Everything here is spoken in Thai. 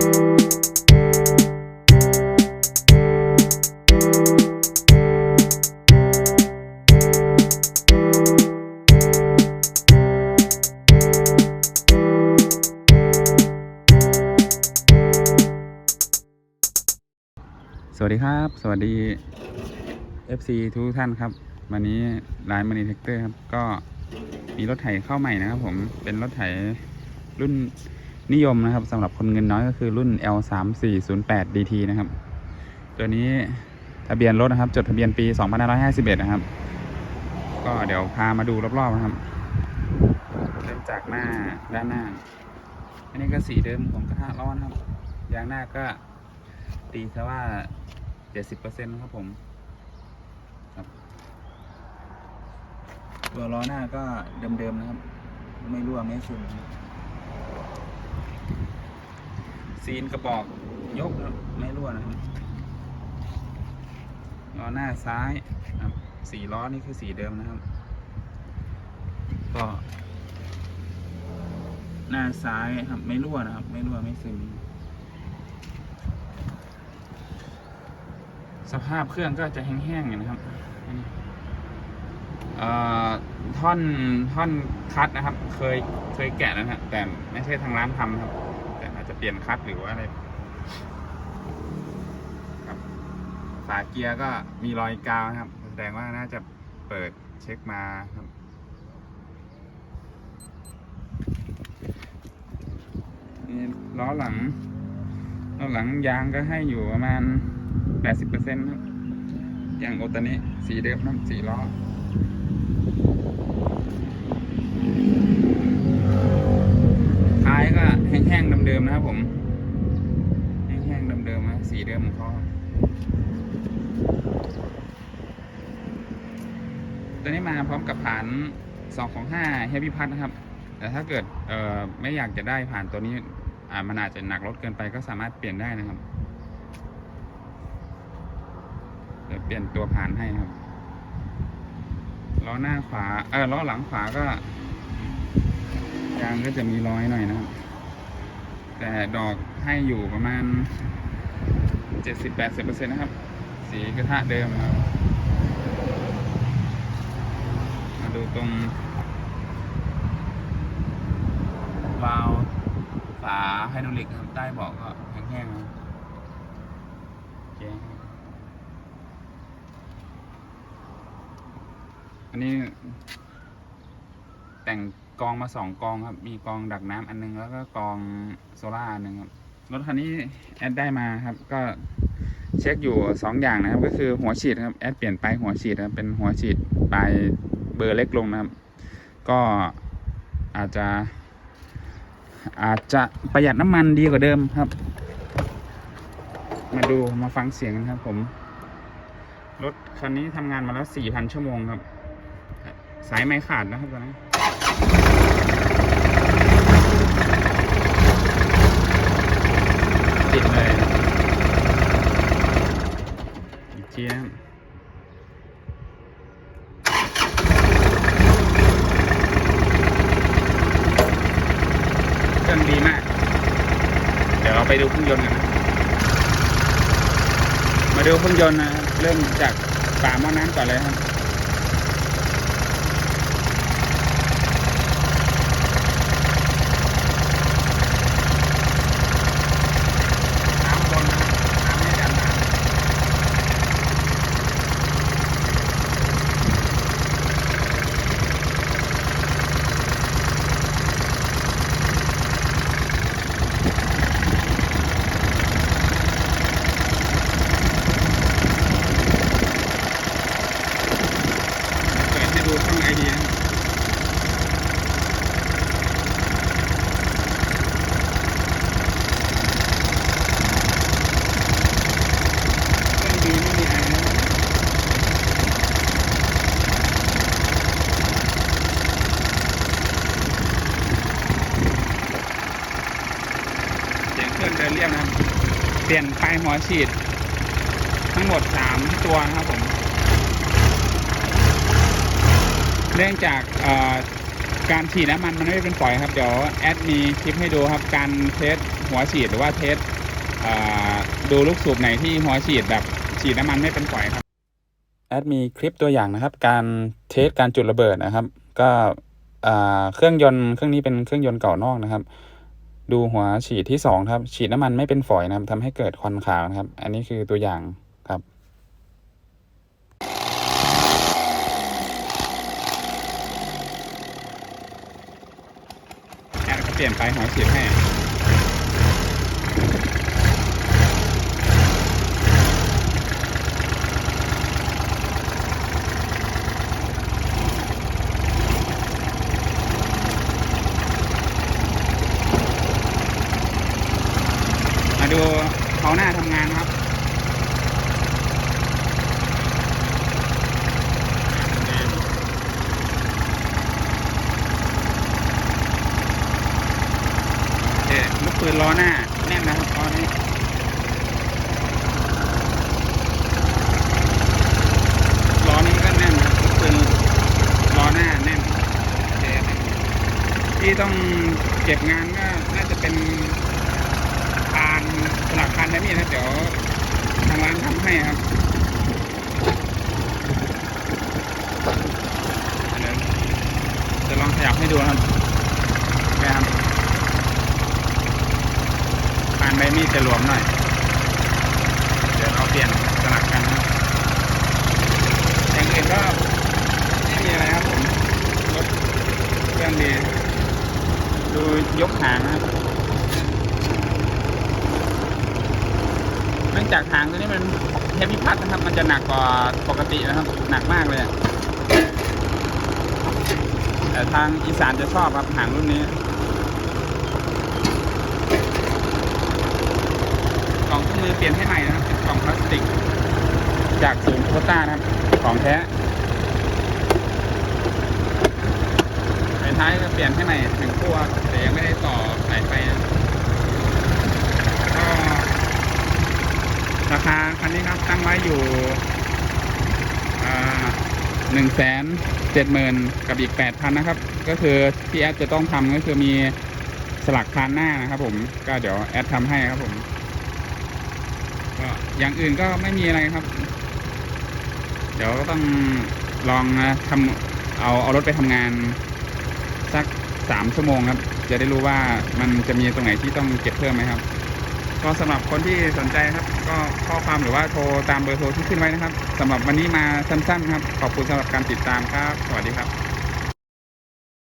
สวัสดีครับ สวัสดี FC ทุกท่านครับ วันนี้ร้านม n ีเทคเตอร์ครับ ก็มีรถไถเข้าใหม่นะครับผมเป็นรถไถรุ่น นิยมนะครับสำหรับคนเงินน้อยก็คือรุ่น L 3 4 0 8 DT นะครับ ตัวนี้ทะเบียนรถนะครับ จดทะเบียนปี 2551 นะครับ ก็เดี๋ยวพามาดูรอบๆนะครับเริ่มจากหน้าด้านหน้า อันนี้ก็สีเดิมของกระทะร้อนครับ ยางหน้าก็ตีซะว่าเจ็ดสิบเปอร์เซ็นต์ครับผมครับ ตัวล้อหน้าก็เดิมๆนะครับ ไม่รั่วไม่ซึมครับ ซีนกระบอกยกไม่รั่วนะครับล้อหน้าซ้ายครับสีล้อนี่คือสีเดิมนะครับ ก็ หน้าซ้ายครับไม่รั่วนะครับ ไม่รั่วไม่ซึมสภาพเครื่องก็จะแห้งๆอยู่นะครับท่อนท่อนคัดนะครับ เคยเคยแกะแล้วนะฮะแต่ไม่ใช่ทางร้านทำครับ เปลี่ยนคัดหรือว่าอะไรครับฝาเกียร์ก็มีรอยกาวนะครับ แสดงว่าน่าจะเปิดเช็คมาครับนี่ล้อหลังล้อหลังยางก็ให้อยู่ประมาณ 80%ครับอย่างโอตานี้สีเดิมนะสีล้อายก็แห้งๆเดิมๆนะครับผม แห้งๆเดิมๆนะสีเดิมของเขาตัวนี้มาพร้อมกับผ่าน2ของ5 Heavy p a s นะครับ แต่ถ้าเกิดเอ่อไม่อยากจะได้ผ่านตัวนี้อ่ามันอาจจะหนักรถเกินไปก็สามารถเปลี่ยนได้นะครับเดี๋ยวเปลี่ยนตัวผ่านให้ครับล้อหน้าขวาเออล้อหลังขวาก็ ยางก็จะมีรอยหน่อยนะครับแต่ดอกให้อยู่ประมาณ 70-80%นะครับ สีกระทะเดิมครับมาดูตรงวาล์วฝาไฮดรอลิกครับใต้เบาะก็แห้งๆครับโอเคครับอันนี้แต่ง กองมาสองกองครับ มีกองดักน้ำอันหนึงแล้วก็กองโซล่าอันหนึงครับ รถคันนี้แอดได้มาครับ ก็เช็คอยู่สองอย่างนะครับ ก็คือหัวฉีดครับแอดเปลี่ยนไปหัวฉีดครับเป็นหัวฉีดปลายเบอร์เล็กลงนะครับ ก็อาจจะ อาจจะประหยัดน้ำมันดีกว่าเดิมครับ มาดูมาฟังเสียงกันครับผม รถคันนี้ทำงานมาแล้ว 4,000 ชั่วโมงครับ สายไม่ขาดนะครับตอนนี้ติดเลย อีกทีนะครับ เครื่องดีมาก เดี๋ยวเราไปดูเครื่องยนต์กันนะมาดูเครื่องยนต์นะเริ่มจากฝาหม้อน้ำก่อนเลยครับ น้ำบนนะครับน้ำไม่ดันน้ำเปิดให้ดูช่องไอเดียเครื่องดีไม่มีไอนะครับ เสียงเครื่องเดินเรียบนะครับเปลี่ยนไฟหัวฉีด ทั้งหมด3ตัวนะครับผมเนื่องจากการฉีดน้ำมันมันไม่เป็นฝอยครับ เดี๋ยวแอดมีคลิปให้ดูครับ การเทสหัวฉีดหรือว่าเทสดูลูกสูบไหนที่หัวฉีดแบบฉีดน้ำมันไม่เป็นฝอยครับ แอดมีคลิปตัวอย่างนะครับ การเทสการจุดระเบิดนะครับ ก็เครื่องยนต์เครื่องนี้เป็นเครื่องยนต์เก่านอกนะครับ ดูหัวฉีดที่สองครับ ฉีดน้ำมันไม่เป็นฝอยนะครับทำให้เกิดควันขาวนะครับ อันนี้คือตัวอย่างครับแอดเปลี่ยนไปหัวฉีดให้ มาดูเขาหน้าทำงานครับโอเคลูกปืนล้อหน้า แน่นนะครับล้อนี้ล้อนี้ก็แน่นครับลูกปืนล้อหน้าแน่นที่ต้องเก็บงานก็น่าจะเป็น สลักคานได้นี่นะเดี๋ยวทางร้านทำให้ครับเดี๋ยวจะลองขยับให้ดูนะครับนะครับปานใบมีดจะหลวมหน่อย เดี๋ยวเราเปลี่ยนสลักกันครับอย่างอื่นก็ไม่มีอะไรครับผมรถเครื่องดี ดูยกหางนะครับ เนื่ องจากหางตัวนี้มันเฮฟวี่พัดนะครับ มันจะหนักกว่าปกตินะครับ หนักมากเลยแต่ทางอีสานจะชอบครับหางรุ่นนี้กล่องเครื่องมือเปลี่ยนให้ใหม่นะครับกล่องพลาสติก จากศูนย์โคต้านะครับ ของแท้ไฟท้ายก็เปลี่ยนให้ใหม่หนึ่งตัวแต่ยังไม่ได้ต่อสายไฟนะก็ ราคาคันนี้ครับตั้งไว้อยู่หนึ่งแสนเจ็ดหมื่นกับอีกแปดพันนะครับ ก็คือที่แอดจะต้องทำก็คือมีสลักคานหน้านะครับ ผมก็เดี๋ยวแอดทำให้ครับผมก็อย่างอื่นก็ไม่มีอะไรครับ เดี๋ยวก็ต้องลองทำเอาเอารถไปทำงานสักสามชั่วโมงครับ จะได้รู้ว่ามันจะมีตรงไหนที่ต้องเก็บเพิ่มไหมครับ ก็สำหรับคนที่สนใจครับ ก็ข้อความหรือว่าโทรตามเบอร์โทรที่ขึ้นไว้นะครับสำหรับวันนี้มาสั้นๆครับ ขอบคุณสำหรับการติดตามครับ สวัสดีครับ